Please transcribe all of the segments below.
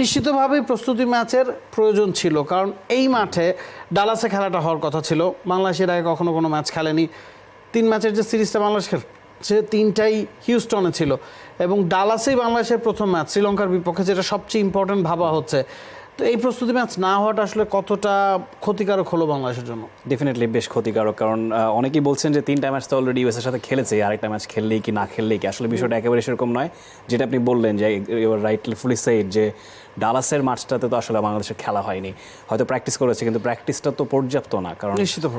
নিশ্চিতভাবেই প্রস্তুতি ম্যাচের প্রয়োজন ছিল কারণ এই মাঠে ডালাসে খেলাটা হওয়ার কথা ছিল। বাংলাদেশের আগে কখনো কোনো ম্যাচ খেলেনি। তিন ম্যাচের যে সিরিজটা বাংলাদেশ খেল সে তিনটাই হিউস্টনে ছিল। এবং ডালাসেই বাংলাদেশের প্রথম ম্যাচ শ্রীলঙ্কার বিপক্ষে যেটা সবচেয়ে ইম্পর্টেন্ট ভাবা হচ্ছে। তো এই প্রস্তুতি ম্যাচ না হওয়াটা আসলে কতটা ক্ষতিকারক হলো বাংলাদেশের জন্য? ডেফিনেটলি বেশ ক্ষতিকারক কারণ অনেকেই বলছেন যে তিনটা ম্যাচ তো অলরেডি ইউএসের সাথে খেলেছে আরেকটা ম্যাচ খেললেই কি না খেললেই কি? আসলে বিষয়টা একেবারে সেরকম নয়। যেটা আপনি বললেন যে রাইটলি ফুলি সেইড যে ডালাসের মাঠটাতে তো আসলে বাংলাদেশের খেলা হয়নি। হয়তো প্র্যাকটিস করেছে কিন্তু প্র্যাকটিসটা তো পর্যাপ্ত না কারণ।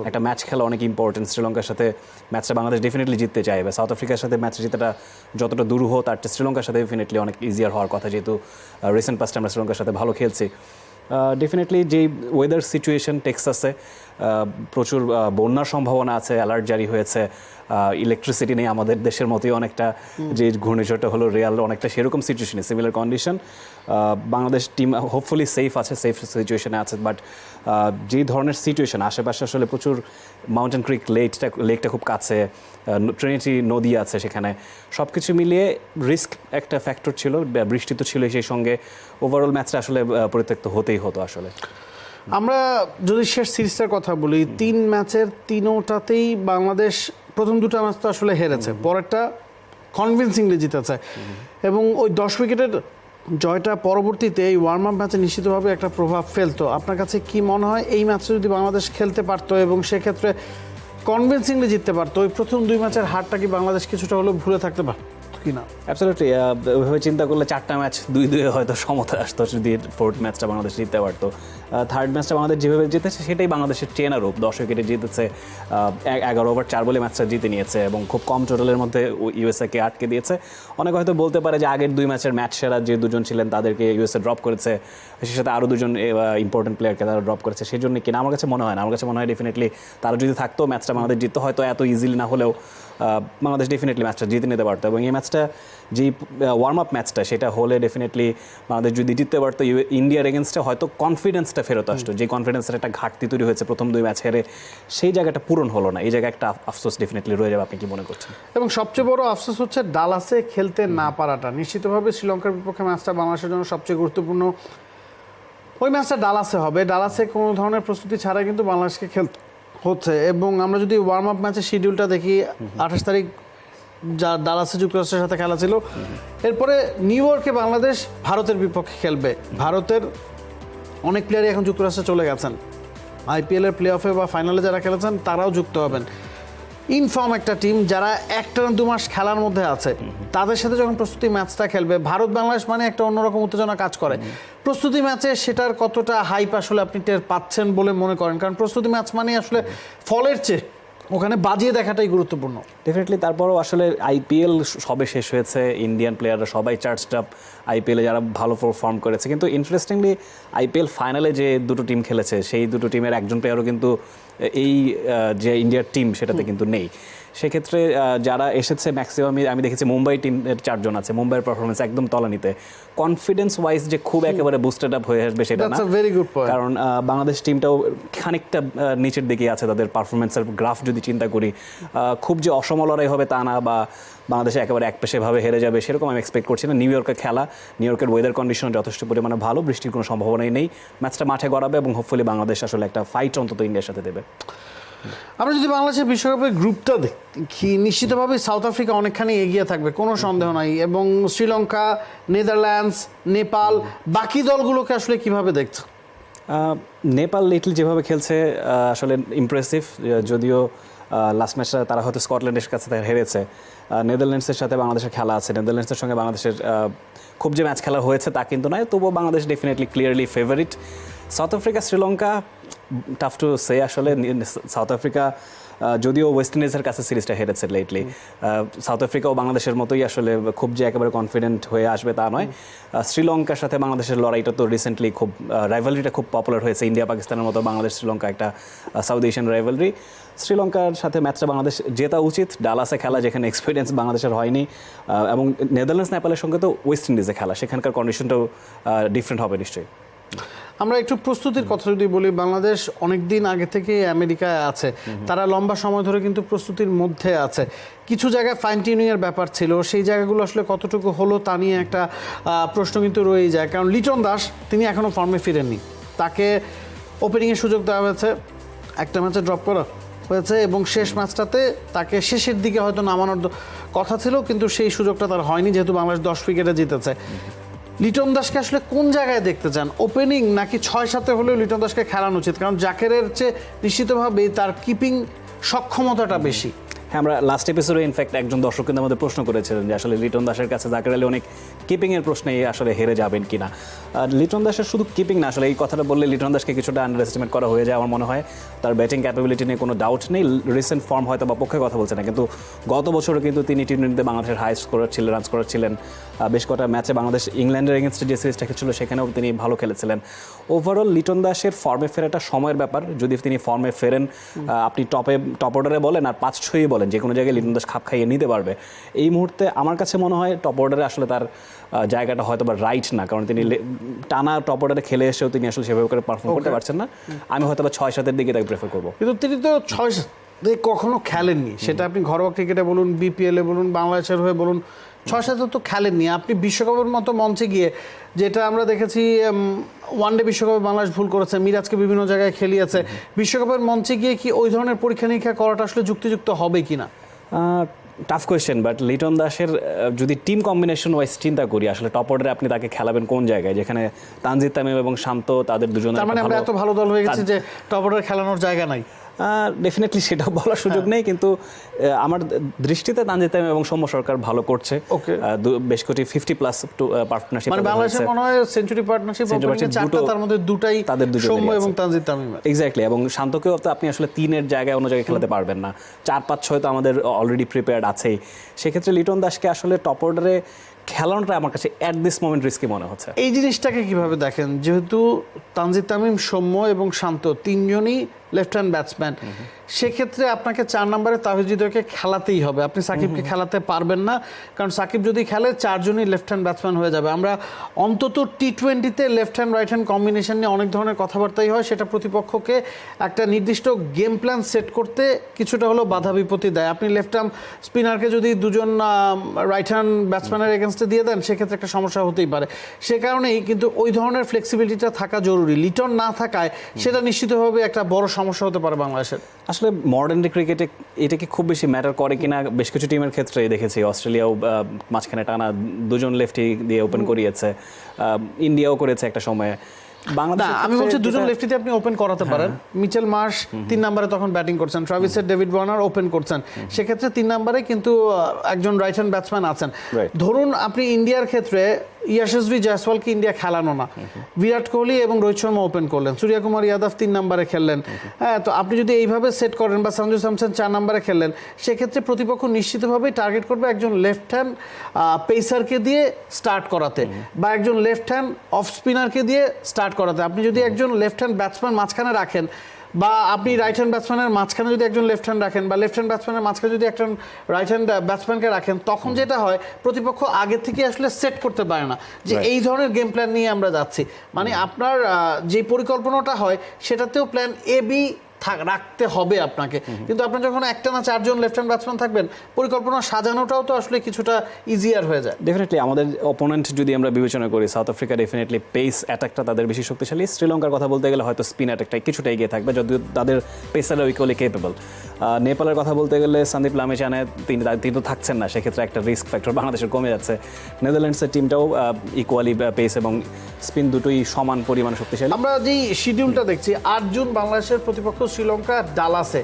একটা ম্যাচ খেলা অনেক ইম্পর্টেন্ট শ্রীলঙ্কার সাথে ম্যাচটা বাংলাদেশ ডেফিনেটলি জিততে চাইবে সাউথ আফ্রিকার সাথে ম্যাচ জিতাটা যতটা দূর হোক তার শ্রীলঙ্কার সাথে ডেফিনেটলি অনেক ইজিয়ার হওয়ার কথা যেহেতু রিসেন্ট পাস্টে আমরা শ্রীলঙ্কার সাথে ভালো খেলছি। ডেফিনেটলি যে ওয়েদার সিচুয়েশন টেক্সাসে প্রচুর বন্যার সম্ভাবনা আছে অ্যালার্ট জারি হয়েছে। ইলেকট্রিসিটি নেই আমাদের দেশের মতোই অনেকটা যে ঘূর্ণিঝড়টা হলো রিয়াল অনেকটা সেরকম সিচুয়েশনে similar condition Bangladesh team hopefully safe আছে সেফ সিচুয়েশনে আছে বাট যেই ধরনের সিচুয়েশন আশেপাশে আসলে প্রচুর মাউন্টেন ক্রিক লেকটা লেকটা খুব কাছে ট্রেনিটি নদী আছে সেখানে। সব কিছু মিলিয়ে রিস্ক একটা ফ্যাক্টর ছিল বৃষ্টি তো ছিল সেই সঙ্গে। ওভারঅল ম্যাচটা আসলে পরিত্যক্ত হতেই হতো আসলে। আমরা যদি শেষ সিরিজটার কথা বলি তিন ম্যাচের তিনোটাতেই বাংলাদেশ প্রথম দুটো ম্যাচ তো আসলে হেরেছে। পরেরটা কনভিনসিংলি জিতেছে। এবং ওই দশ উইকেটের জয়টা পরবর্তীতে এই ওয়ার্ম আপ ম্যাচে নিশ্চিতভাবে একটা প্রভাব ফেলতো। আপনার কাছে কি মনে হয় এই ম্যাচে যদি বাংলাদেশ খেলতে পারতো এবং সেক্ষেত্রে কনভিনসিংলি জিততে পারতো ওই প্রথম দুই ম্যাচের হারটা কি বাংলাদেশ কিছুটা হলেও ভুলে থাকতে পারত? কি না অ্যাবসলিউটলি ওইভাবে চিন্তা করলে চারটা ম্যাচ দুই দুয়ে হয়তো সমতা আসতো, যদি ফোর্থ ম্যাচটা বাংলাদেশ জিততে পারতো। থার্ড ম্যাচটা বাংলাদেশ যেভাবে জিতেছে, সেটাই বাংলাদেশের চেনা রূপ দশ উইকেটে জিতেছে এগারো ওভার চার বলে ম্যাচটা জিতে নিয়েছে এবং খুব কম টোটালের মধ্যে ইউএসএকে আটকে দিয়েছে। অনেক হয়তো বলতে পারে যে আগের দুই ম্যাচের ম্যাচ সেরা যে দুজন ছিলেন, তাদেরকে ইউএসএ ড্রপ করেছে। সেই সাথে আরও দুজন ইম্পর্টেন্ট প্লেয়ারকে তারা ড্রপ করেছে। সেই জন্য কিনা আমার কাছে মনে হয় না। আমার কাছে মনে হয় ডেফিনেটলি তারা যদি থাকতো ম্যাচটা বাংলাদেশ জিততো, হয়তো এত ইজিলি না হলেও বাংলাদেশ ডেফিনেটলি ম্যাচটা জিতে নিতে পারতো এবং এই ম্যাচটা যেই ওয়ার্ম আপ ম্যাচটা সেটা হলে ডেফিনেটলি বাংলাদেশ যদি জিততে পারতো ইউ- ইন্ডিয়ার এগেনস্টে হয়তো কনফিডেন্সটা ফেরত আসতো। যে কনফিডেন্সের একটা ঘাটতি তৈরি হয়েছে প্রথম দুই ম্যাচ হেরে সেই জায়গাটা পূরণ হলো না। এই জায়গায় একটা আফসোস ডেফিনেটলি রয়ে যাবে। আপনি কি মনে করছেন? এবং সবচেয়ে বড় আফসোস হচ্ছে ডালাসে খেলতে না পারাটা। নিশ্চিতভাবে শ্রীলঙ্কার বিপক্ষে ম্যাচটা বাংলাদেশের জন্য সবচেয়ে গুরুত্বপূর্ণ। ওই ম্যাচটা ডালাসে হবে। ডালাসে কোনো ধরনের প্রস্তুতি ছাড়াই কিন্তু বাংলাদেশকে খেলতে হচ্ছে এবং আমরা যদি ওয়ার্ম আপ ম্যাচের শিডিউলটা দেখি, আঠাশ তারিখ যা দালাসে যুক্তরাষ্ট্রের সাথে খেলা ছিল, এরপরে নিউ ইয়র্কে বাংলাদেশ ভারতের বিপক্ষে খেলবে। ভারতের অনেক প্লেয়ারই এখন যুক্তরাষ্ট্রে চলে গেছেন। আইপিএলের প্লে অফে বা ফাইনালে যারা খেলেছেন, তারাও যুক্ত হবেন। ইনফর্ম একটা টিম যারা একটা দু মাস খেলার মধ্যে আছে। তাদের সাথে যখন প্রস্তুতি ম্যাচটা খেলবে ভারত বাংলাদেশ মানে একটা অন্যরকম উত্তেজনা কাজ করে। প্রস্তুতি ম্যাচে সেটার কতটা হাইপ আসলে আপনি টের পাচ্ছেন বলে মনে করেন? কারণ প্রস্তুতি ম্যাচ মানে আসলে ফলের চেয়ে ওখানে বাজিয়ে দেখাটাই গুরুত্বপূর্ণ। ডেফিনেটলি তারপরও আসলে আইপিএল সবে শেষ হয়েছে। ইন্ডিয়ান প্লেয়াররা সবাই চার্জড আপ আইপিএলে যারা ভালো পারফর্ম করেছে। কিন্তু ইন্টারেস্টিংলি আইপিএল ফাইনালে যে দুটো টিম খেলেছে সেই দুটো টিমের একজন প্লেয়ারও কিন্তু এই যে ইন্ডিয়ার টিম সেটাতে কিন্তু নেই। সেক্ষেত্রে যারা এসেছে ম্যাক্সিমামই আমি দেখেছি মুম্বাই টিমের চারজন আছে মুম্বাইয়ের পারফরমেন্স একদম তলানিতে। কনফিডেন্স ওয়াইজ যে খুব একেবারে বুস্টেড আপ হয়ে আসবে সেটা না। ভেরি গুড পয়েন্ট কারণ বাংলাদেশ টিমটাও খানিকটা নিচের দিকে আছে তাদের পারফরমেন্সের গ্রাফ যদি চিন্তা করি। খুব যে অসম লড়াই হবে তা না বা বাংলাদেশে একেবারে একপেশেভাবে হেরে যাবে, সেরকম আমি এক্সপেক্ট করছি না। নিউ ইয়র্কের খেলা নিউ ইয়র্কের ওয়েদার কন্ডিশন যথেষ্ট পরিমাণে ভালো, বৃষ্টির কোনো সম্ভাবনাই নেই। ম্যাচটা মাঠে গড়াবে এবং হোপফুলি বাংলাদেশ আসলে একটা ফাইট অন্তত ইন্ডিয়ার সাথে দেবে। আমরা যদি বাংলাদেশের বিশ্বকাপের গ্রুপটা দেখি, নিশ্চিতভাবে সাউথ আফ্রিকা অনেকখানি এগিয়ে থাকবে, কোনো সন্দেহ নাই। এবং শ্রীলঙ্কা নেদারল্যান্ডস নেপাল বাকি দলগুলোকে আসলে কীভাবে দেখছ? নেপাল লিটল যেভাবে খেলছে আসলে ইমপ্রেসিভ যদিও লাস্ট ম্যাচটা তারা হয়তো স্কটল্যান্ডের কাছে তারা হেরেছে। নেদারল্যান্ডসের সাথে বাংলাদেশের খেলা আছে। নেদারল্যান্ডসের সঙ্গে বাংলাদেশের খুব যে ম্যাচ খেলা হয়েছে তা কিন্তু নয়, তবুও Bangladesh definitely clearly favourite South Africa, Sri Lanka tough to say আসলে সাউথ আফ্রিকা যদিও ওয়েস্ট ইন্ডিজের কাছে সিরিজটা হেরেছে লেটলি সাউথ আফ্রিকা ও বাংলাদেশের মতোই আসলে খুব যে একেবারে কনফিডেন্ট হয়ে আসবে তা নয়। শ্রীলঙ্কার সাথে বাংলাদেশের লড়াইটা তো রিসেন্টলি খুব রাইভালরিটা খুব পপুলার হয়েছে। ইন্ডিয়া পাকিস্তানের মতো বাংলাদেশ শ্রীলঙ্কা একটা সাউথ এশিয়ান রাইভালরি শ্রীলঙ্কার সাথে ম্যাচটা বাংলাদেশ জেতা উচিত। ডালাসে খেলা যেখানে এক্সপিরিয়েন্স বাংলাদেশের হয়নি। এবং নেদারল্যান্ডস নেপালের সঙ্গে তো ওয়েস্ট ইন্ডিজে খেলা। সেখানকার কন্ডিশনটাও ডিফারেন্ট হবে নিশ্চয়ই। আমরা একটু প্রস্তুতির কথা যদি বলি, বাংলাদেশ অনেক দিন আগে থেকে আমেরিকায় আছে। তারা লম্বা সময় ধরে কিন্তু প্রস্তুতির মধ্যে আছে। কিছু জায়গায় ফাইন এর ব্যাপার ছিল, সেই জায়গাগুলো আসলে কতটুকু হলো তা নিয়ে একটা প্রশ্ন কিন্তু রয়েই যায়। কারণ লিটন দাস, তিনি এখনও ফর্মে ফিরেননি। তাকে ওপেনিংয়ের সুযোগ দেওয়া হয়েছে। একটা ম্যাচে ড্রপ করা হয়েছে এবং শেষ ম্যাচটাতে তাকে শেষের দিকে হয়তো নামানোর কথা ছিল, কিন্তু সেই সুযোগটা তার হয়নি, যেহেতু বাংলাদেশ দশ উইকেটে জিতেছে। লিটন দাসকে আসলে কোন জায়গায় দেখতে চান? ওপেনিং নাকি ছয় সাথে হলেও লিটন দাসকে খেলানো উচিত? কারণ জাকেরের চেয়ে নিশ্চিতভাবেই তার কিপিং সক্ষমতাটা বেশি। হ্যাঁ আমরা লাস্ট এপিসোডে ইনফ্যাক্ট একজন দর্শক কিন্তু আমাদের প্রশ্ন করেছিলেন যে আসলে লিটন দাসের কাছে জাকির আলী অনেক কিপিংয়ের প্রশ্নে আসলে হেরে যাবেন কিনা। আর লিটন দাসের শুধু কিপিং না, আসলে এই কথাটা বললে লিটন দাসকে কিছুটা আন্ডার এস্টিমেট করা হয়ে যায় আমার মনে হয়। তার ব্যাটিং ক্যাপাবিলিটি নিয়ে কোনো ডাউট নেই রিসেন্ট ফর্ম হয়তো বা পক্ষে কথা বলছে না, কিন্তু গত বছরও কিন্তু তিনি টি টোয়েন্টিতে বাংলাদেশের হাই স্কোরার ছিলেন রান স্কোরার ছিলেন। বেশ কটা ম্যাচে বাংলাদেশ ইংল্যান্ডের এগেনস্টে যে সিরিজটা খেলছিল সেখানেও তিনি ভালো খেলেছিলেন। ওভারঅল লিটন দাসের ফর্মে ফেরাটা সময়ের ব্যাপার। যদি তিনি ফর্মে ফেরেন আপনি টপে টপ অর্ডারে বলেন, আর পাঁচ ছয়ই বলেন যে কোনো জায়গায় লিটন দাস খাপ খাইয়ে নিতে পারবে। এই মুহূর্তে আমার কাছে মনে হয় টপ অর্ডারে আসলে তার জায়গাটা হয়তো বা রাইট না কারণ তিনি টানা টপ অর্ডারে খেলে এসেও তিনি আসলে সেভাবে করে পারফর্ম করতে পারছেন না। আমি হয়তো বা ছয় সাতের দিকে তাকে প্রেফার করব। কিন্তু তিনি তো ছয় কখনো খেলেননি। সেটা আপনি ঘরোয়া ক্রিকেটে বলুন বিপিএলে বলুন বাংলাদেশের হয়ে বলুন ছয় সাথে তো খেলেননি। আপনি বিশ্বকাপের মতো মঞ্চে গিয়ে যেটা আমরা দেখেছি ওয়ানডে বিশ্বকাপে বাংলাদেশ ভুল করেছে মিরাজকে বিভিন্ন জায়গায় খেলিয়েছে। বিশ্বকাপের মঞ্চে গিয়ে কি ওই ধরনের পরীক্ষা নিরীক্ষা করাটা আসলে যুক্তিযুক্ত হবে কিনা? টাফ কোয়েশ্চেন বাট লিটন দাসের যদি টিম কম্বিনেশন ওয়াইজ চিন্তা করি আসলে টপ অর্ডারে আপনি তাকে খেলাবেন কোন জায়গায়? যেখানে তানজিদ তামিম এবং শান্ত তাদের দুজনের মানে আমরা এত ভালো দল হয়ে গেছে যে টপ অর্ডার খেলানোর জায়গা নাই। ডেফিনেটলি সেটা বলার সুযোগ হ্যাঁ। নেই কিন্তু আমার দৃষ্টিতে তানজিদ তামিম এবং সৌম্য সরকার ভালো করছে। বেশ কোটি ফিফটি প্লাস পার্টনারশিপ মানে বাংলাদেশের মনে হয় সেঞ্চুরি পার্টনারশিপ চারটা তার মধ্যে দুটাই তাদের দুজনেরই সৌম্য এবং। তানজিদ তামিম এক্স্যাক্টলি এবং শান্তকেও তো আপনি আসলে তিনের জায়গায় অন্য জায়গায় খেলাতে পারবেন না। চার পাঁচ ছয় তো আমাদের অলরেডি প্রিপেয়ার্ড আছেই। সেক্ষেত্রে লিটন দাসকে আসলে টপ অর্ডারে খেলানোটা আমার কাছে অ্যাট দিস মোমেন্ট রিস্কি মনে হচ্ছে। এই জিনিসটাকে কীভাবে দেখেন? যেহেতু তানজিদ তামিম সৌম্য এবং শান্ত তিনজনই লেফট হ্যান্ড ব্যাটসম্যান। সেক্ষেত্রে আপনাকে চার নম্বরে তাহিদকে খেলাতেই হবে। আপনি সাকিবকে খেলাতে পারবেন না। কারণ সাকিব যদি খেলে চারজনই লেফট হ্যান্ড ব্যাটসম্যান হয়ে যাবে। আমরা অন্তত টি টোয়েন্টিতে left hand right hand combination নিয়ে অনেক ধরনের কথাবার্তাই হয়। সেটা প্রতিপক্ষকে একটা নির্দিষ্ট গেম প্ল্যান সেট করতে কিছুটা হলেও বাধা বিপত্তি দেয়। আপনি লেফট আর্ম স্পিনারকে যদি দুজন রাইট হ্যান্ড ব্যাটসম্যানের এগেনস্টে দিয়ে দেন সেক্ষেত্রে একটা সমস্যা হতেই পারে। সে কারণেই কিন্তু ওই ধরনের ফ্লেক্সিবিলিটিটা থাকা জরুরি। লিটন না থাকায় সেটা নিশ্চিতভাবে একটা বড় সমস্যা হতে পারে বাংলাদেশের। আসলে মডার্ন ক্রিকেটে এটা কি খুব বেশি ম্যাটার করে কিনা? বেশ কিছু টিমের ক্ষেত্রে দেখেছি। অস্ট্রেলিয়াও মাঝখানে টানা দুজন লেফটি দিয়ে ওপেন করিয়েছে। ইন্ডিয়াও করেছে একটা সময়ে। বাংলাদেশ আমি বলছি দুজন লেফটিতে আপনি ওপেন করাতে পারেন। মিচেল মার্শ তিন নম্বরে তখন ব্যাটিং করছেন ট্রাভিসের ডেভিড ওয়ার্নার ওপেন করছেন। সেক্ষেত্রে তিন নম্বরে কিন্তু একজন রাইট হ্যান্ড ব্যাটসম্যান আছেন। ধরুন আপনি ইন্ডিয়ার ক্ষেত্রে ইয়াশস্বী জয়সওয়ালকে ইন্ডিয়া খেলানো না। বিরাট কোহলি এবং রোহিত শর্মা ওপেন করলেন। সূর্যকুমার যাদব তিন নম্বরে খেললেন। হ্যাঁ তো আপনি যদি এইভাবে সেট করেন বা সঞ্জু স্যামসন চার নম্বরে খেললেন সেক্ষেত্রে প্রতিপক্ষ নিশ্চিতভাবেই টার্গেট করবে একজন লেফট হ্যান্ড পেসারকে দিয়ে স্টার্ট করাতে বা একজন লেফট হ্যান্ড অফ স্পিনারকে দিয়ে স্টার্ট করাতে। আপনি যদি একজন লেফট হ্যান্ড ব্যাটসম্যান মাঝখানে রাখেন বা আপনি রাইট হ্যান্ড ব্যাটসম্যানের মাঝখানে যদি একজন লেফট হ্যান্ড রাখেন বা লেফট হ্যান্ড ব্যাটসম্যানের মাঝখানে যদি একজন রাইট হ্যান্ড ব্যাটসম্যানকে রাখেন তখন যেটা হয় প্রতিপক্ষ আগে থেকে আসলে সেট করতে পারে না যে এই ধরনের গেম প্ল্যান নিয়ে আমরা যাচ্ছি। মানে আপনার আহ, যে পরিকল্পনাটা হয় সেটাতেও প্ল্যান এ বি থাক রাখতে হবে আপনাকে। কিন্তু আপনার যখন একটা না চারজন লেফট হ্যান্ড ব্যাটসম্যান থাকবেন পরিকল্পনা সাজানোটাও তো আসলে কিছুটা ইজিয়ার হয়ে যায়। ডেফিনেটলি আমাদের অপোনেন্ট যদি আমরা বিবেচনা করি সাউথ আফ্রিকা ডেফিনেটলি পেস অ্যাটাকটা তাদের বেশি শক্তিশালী। শ্রীলঙ্কার কথা বলতে গেলে হয়তো স্পিন অ্যাটাকটা কিছুটা এগিয়ে থাকবে যদিও তাদের পেসাররা ইকুয়ালি কেপেবল নেপালের কথা বলতে গেলে সন্দীপ লামেচানে তিনি তিনি তো থাকছেন না, সেক্ষেত্রে একটা রিস্ক ফ্যাক্টর বাংলাদেশের কমে যাচ্ছে। নেদারল্যান্ডসের টিমটাও ইকুয়ালি পেস এবং স্পিন দুটোই সমান পরিমাণ শক্তিশালী। আমরা যে শিডিউলটা দেখছি, আটজন বাংলাদেশের প্রতিপক্ষ শ্রীলঙ্কা, ডালাসে।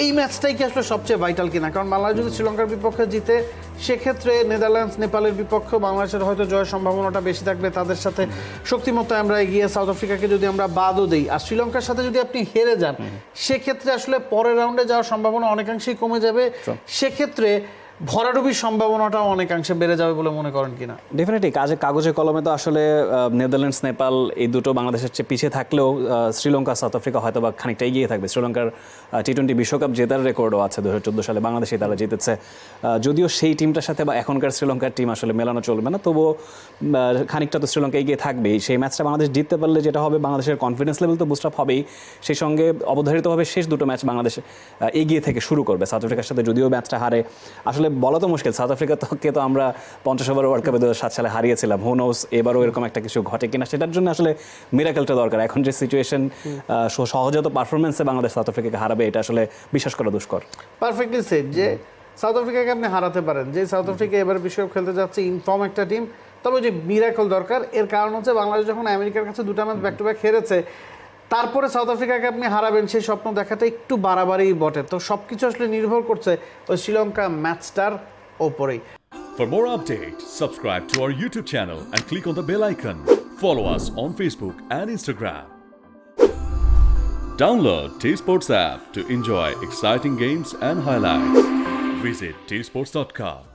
এই ম্যাচটাই কি আসলে সবচেয়ে ভাইটাল কিনা? কারণ বাংলাদেশ যদি শ্রীলঙ্কার বিপক্ষে জিতে সেক্ষেত্রে নেদারল্যান্ডস নেপালের বিপক্ষে বাংলাদেশের হয়তো জয়ের সম্ভাবনাটা বেশি থাকবে। তাদের সাথে শক্তিমত্তায় আমরা এগিয়ে সাউথ আফ্রিকাকে যদি আমরা বাদও দিই। আর শ্রীলঙ্কার সাথে যদি আপনি হেরে যান সেক্ষেত্রে আসলে পরের রাউন্ডে যাওয়ার সম্ভাবনা অনেকাংশেই কমে যাবে। সেক্ষেত্রে ভরাডুবির সম্ভাবনাটাও অনেকাংশে বেড়ে যাবে বলে মনে করেন কিনা? ডেফিনেটলি কাজে কাগজে কলমে তো আসলে নেদারল্যান্ডস নেপাল এই দুটো বাংলাদেশের চেয়ে পিছিয়ে থাকলেও শ্রীলঙ্কা সাউথ আফ্রিকা হয়তো বা খানিকটা এগিয়ে থাকবে। শ্রীলঙ্কার টি টোয়েন্টি বিশ্বকাপ জেতার রেকর্ডও আছে দু হাজার চোদ্দ সালে বাংলাদেশে তারা জিতেছে। যদিও সেই টিমটার সাথে বা এখনকার শ্রীলঙ্কার টিম আসলে মেলানো চলবে না, তবুও খানিকটা তো শ্রীলঙ্কা এগিয়ে থাকবেই। সেই ম্যাচটা বাংলাদেশ জিততে পারলে যেটা হবে, বাংলাদেশের কনফিডেন্স লেভেল তো বুস্ট আপ হবেই। সেই সঙ্গে অবধারিতভাবে শেষ দুটো ম্যাচ বাংলাদেশ এগিয়ে থেকে শুরু করবে সাউথ আফ্রিকার সাথে, যদিও ম্যাচটা হারে। আসলে বলা তো মুশকিল সাউথ আফ্রিকাকে তো আমরা পঞ্চাশ ওভার ওয়ার্ল্ড কাপে দু সাত সালে হারিয়েছিলাম হোনোস এবারও এরকম একটা কিছু ঘটে কিনা সেটার জন্য আসলে মিরাকেলটা দরকার। এখন যে সিচুয়েশন সহজাত পারফরমেন্সে বাংলাদেশ সাউথ আফ্রিকাকে হারাবে এটা আসলে বিশ্বাস করা দুষ্কর। পারফেক্টলি সেট যে সাউথ আফ্রিকাকে আপনি হারাতে পারেন যে সাউথ আফ্রিকা এবার বিশ্বকাপ খেলতে যাচ্ছে ইনফর্ম একটা টিম তবে যে মিরাকল দরকার এর কারণ হচ্ছে বাংলাদেশ যখন আমেরিকার কাছে দুটা ম্যাচ ব্যাক টু ব্যাক হেরেছে তারপরে সাউথ আফ্রিকাকে আপনি হারাবেন সেই স্বপ্ন দেখাটা একটু বাড়াবাড়ি বটে তো সব কিছু আসলে নির্ভর করছে ওই শ্রীলঙ্কা ম্যাচটার ওপরেই For more updates, subscribe to our YouTube channel and click on the bell icon. Follow us on Facebook and Instagram. Download T Sports app to enjoy exciting games and highlights. Visit tsports.com.